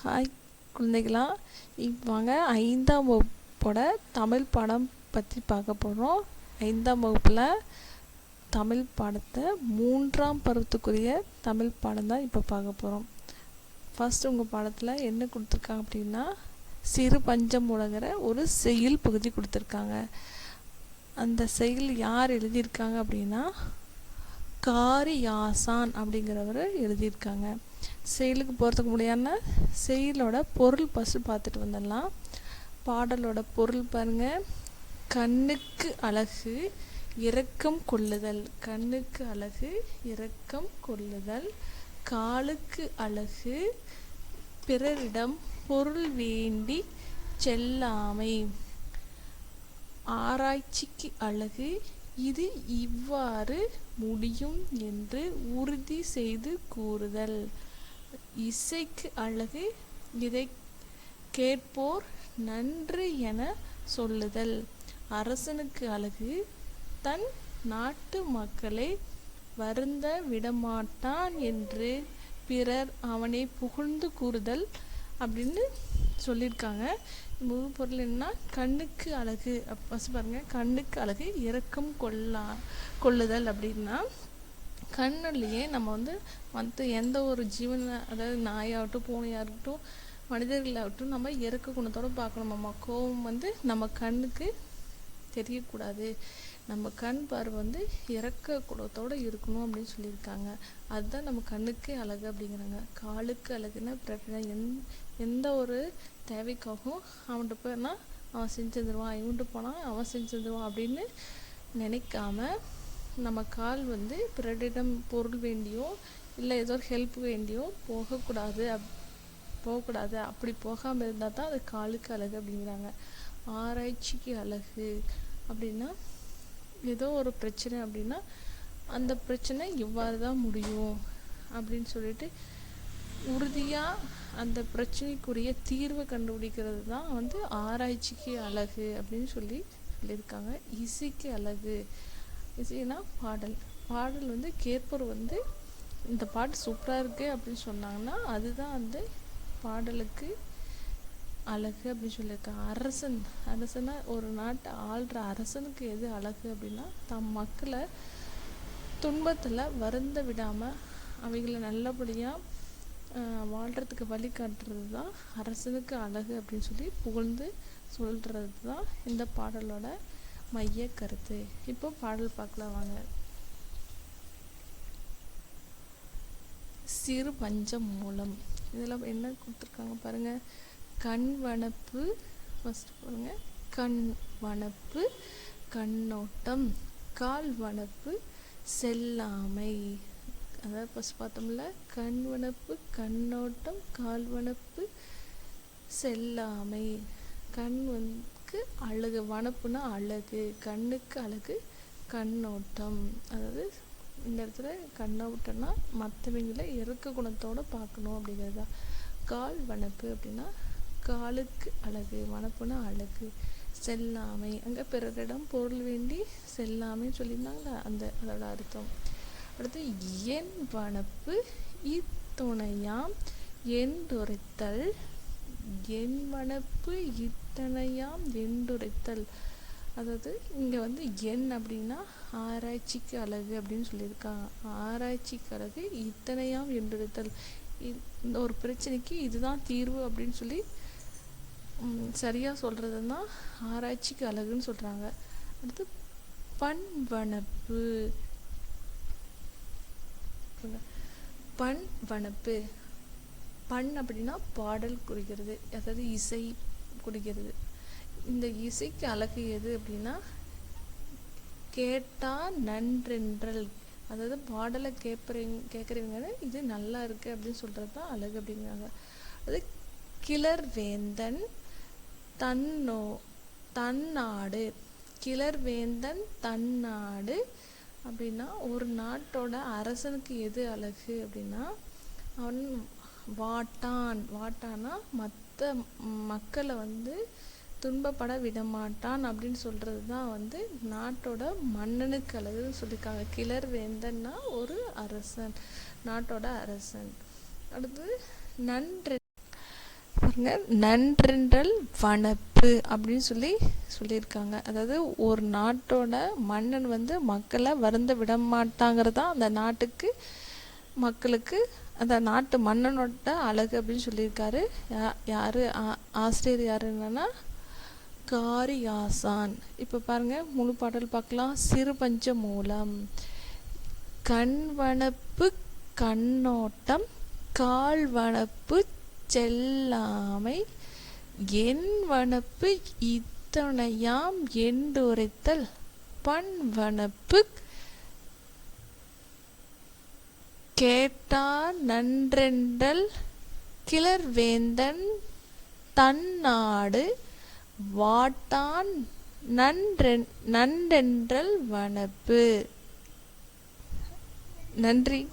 Hi குழந்தைகளா. இப்போ வாங்க ஐந்தாம் வகுப்போட தமிழ் பாடம் பற்றி பார்க்க போகிறோம் ஐந்தாம் வகுப்பில் தமிழ் பாடத்தை மூன்றாம் பருவத்துக்குரிய தமிழ் பாடம் தான் இப்போ பார்க்க போகிறோம் ஃபஸ்ட் உங்கள் பாடத்தில் என்ன கொடுத்துருக்காங்க அப்படின்னா சிறு பஞ்சம் உலகிற ஒரு செயல் பகுதி கொடுத்துருக்காங்க. அந்த செயல் யார் எழுதியிருக்காங்க அப்படின்னா காரியாசான் அப்படிங்கிறவர் எழுதியிருக்காங்க. செயலுக்கு போகிறதுக்கு முடியாம செயலோட பொருள் ஃபஸ்ட்டு பார்த்துட்டு வந்துடலாம். பாடலோட பொருள் பாருங்க. கண்ணுக்கு அழகு இரக்கம் கொள்ளுதல். கண்ணுக்கு அழகு இரக்கம் கொள்ளுதல். காலுக்கு அழகு பிறரிடம் பொருள் வேண்டி செல்லாமை. ஆராய்ச்சிக்கு அழகு இது இவ்வாறு முடியும் என்று உறுதி செய்து கூறுதல். இசைக்கு அழகு இதை கேட்போர் நன்று என சொல்லுதல். அரசனுக்கு அழகு தன் நாட்டு மக்களை வருந்த விடமாட்டான் என்று பிறர் அவனை புகழ்ந்து கூறுதல் அப்படின்னு சொல்லியிருக்காங்க. முழு பொருள் என்னன்னா கண்ணுக்கு அழகு. ஃபஸ்ட் பாருங்கள் கண்ணுக்கு அழகு இரக்கம் கொள்ளா கொள்ளுதல் அப்படின்னா கண்ணுலேயே நம்ம வந்து மற்ற எந்த ஒரு ஜீவன அதாவது நாயாகட்டும் பூனையாகட்டும் மனிதர்களாகட்டும் நம்ம இறக்க குணத்தோடு பார்க்கணும் நம்ம கோபம் வந்து நம்ம கண்ணுக்கு தெரியக்கூடாது. நம்ம கண் பார்வை வந்து இறக்க குணத்தோடு இருக்கணும் அப்படின்னு சொல்லியிருக்காங்க. அதுதான் நம்ம கண்ணுக்கு அழகு அப்படிங்கிறாங்க. காலுக்கு அழகுன்னா பிரச்சனை. எந் எந்த ஒரு தேவைக்காகவும் அவன்கிட்ட போனால் அவன் செஞ்சு தந்துடுவான் இவன்ட்டு போனால் அவன் செஞ்சு தந்துடுவான் அப்படின்னு நினைக்காம நம்ம கால் வந்து பிறரிடம் பொருள் வேண்டியோ இல்லை ஏதோ ஒரு ஹெல்ப் வேண்டியோ போகக்கூடாது அப் போகக்கூடாது. அப்படி போகாமல் இருந்தால் தான் அது காலுக்கு அழகு அப்படிங்கிறாங்க. ஆராய்ச்சிக்கு அழகு அப்படின்னா ஏதோ ஒரு பிரச்சனை அப்படின்னா அந்த பிரச்சனை இவ்வாறு தான் முடியும் அப்படின்னு சொல்லிட்டு உறுதியாக அந்த பிரச்சனைக்குரிய தீர்வை கண்டுபிடிக்கிறது தான் வந்து ஆராய்ச்சிக்கு அழகு அப்படின்னு சொல்லி சொல்லியிருக்காங்க. இசைக்கு அழகு இசைனா பாடல். பாடல் வந்து கேட்பர் வந்து இந்த பாட்டு சூப்பராக இருக்குது அப்படின்னு சொன்னாங்கன்னா அதுதான் வந்து பாடலுக்கு அழகு அப்படின்னு சொல்லியிருக்காங்க. அரசன் அரசனை ஒரு நாட்டை ஆள்ற அரசனுக்கு எது அழகு அப்படின்னா தம் மக்களை துன்பத்தில் வருந்த விடாமல் அவைகளை நல்லபடியாக வாழ்கிறதுக்கு வழி காட்டுறது தான் அரசனுக்கு அழகு அப்படின்னு சொல்லி புகழ்ந்து சொல்கிறது தான் இந்த பாடலோட மைய கருத்து. இப்போ பாடல் பார்க்கலாம் வாங்க. சிறு பஞ்சம் மூலம். இதில் என்ன கொடுத்துருக்காங்க பாருங்க. கண் வனப்பு ஃபஸ்ட்டு பாருங்க. கண் வனப்பு கண்ணோட்டம். கால் வனப்பு செல்லாமை. அதாவது ஃபஸ்ட் பார்த்தோம்ல. கண் வனப்பு கண்ணோட்டம் கால் வனப்பு செல்லாமை. கண் கண்ணுக்கு அழகு வனப்புனா அழகு கண்ணுக்கு அழகு கண்ணோட்டம். அதாவது இந்த இடத்துல கண்ணோட்டம்னா மற்றவங்கள இறக்க குணத்தோடு பார்க்கணும் அப்படிங்கிறது. தான் கால் வனப்பு அப்படின்னா காலுக்கு அழகு வனப்புனா அழகு செல்லாமை. அங்கே பிறரிடம் பொருள் வேண்டி செல்லாமைன்னு சொல்லியிருந்தாங்களா அந்த அதோட அர்த்தம். அடுத்து என் வனப்பு இத்துணையாம் என்றுரைத்தல் என் வனப்பு இத்தனையாம் என்றுரைத்தல் அதாவது இங்கே வந்து என் அப்படின்னா ஆராய்ச்சிக்கு அழகு அப்படின்னு சொல்லியிருக்காங்க. ஆராய்ச்சிக்கு அழகு இத்தனையாம் என்றுரைத்தல் இந்த ஒரு பிரச்சனைக்கு இதுதான் தீர்வு அப்படின்னு சொல்லி சரியாக சொல்கிறது தான் ஆராய்ச்சிக்கு அழகுன்னு சொல்கிறாங்க அடுத்து பண்வனப்பு பண் வனப்பு. பண் அப்படின்னா பாடல் குறிக்கிறது அதாவது இசை குறிக்கிறது. இந்த இசைக்கு அழகு எது அப்படின்னா கேட்டா நன்றென்றல். அதாவது பாடலை கேட்குறீங்க கேட்குறவங்க இது நல்லா இருக்குது அப்படின்னு சொல்கிறது தான் அழகு அப்படிங்கிறாங்க. அது கிளர் வேந்தன் தன்னோ தன்னாடு. கிளர் வேந்தன் தன்னாடு அப்படின்னா ஒரு நாட்டோட அரசனுக்கு எது அழகு அப்படின்னா அவன் வாட்டான். வாட்டானா மற்ற மக்களை வந்து துன்பப்பட விடமாட்டான் அப்படின்னு சொல்கிறது தான் வந்து நாட்டோட மன்னனுக்கு அழகுன்னு சொல்லியிருக்காங்க. கிளர் வேந்தன்னா ஒரு அரசன் நாட்டோட அரசன். அடுத்து நன்றி பாருங்க நன்றென்றல் வனப்பு அப்படின்னு சொல்லி சொல்லியிருக்காங்க. அதாவது ஒரு நாட்டோட மன்னன் வந்து மக்களை வருந்த விட மாட்டாங்கிறது தான் அந்த நாட்டுக்கு மக்களுக்கு அந்த நாட்டு மன்னனோட அழகு அப்படின்னு சொல்லியிருக்காரு. யா யார்? ஆசிரியர் யார் என்னன்னா காரியாசான். இப்போ பாருங்க முழு பாடல் பார்க்கலாம். சிறு பஞ்ச மூலம். கண்வனப்பு கண்ணோட்டம் கால்வனப்பு செல்லாமை. என் வனப்பு இத்தனையாம் என்றுரைத்தல் பண்வனப்பு கேட்டார் நன்றென்றல் கிளர்வேந்தன் தன்னாடு வாட்டான் நன்றென் நன்றென்றல் வனப்பு. நன்றி.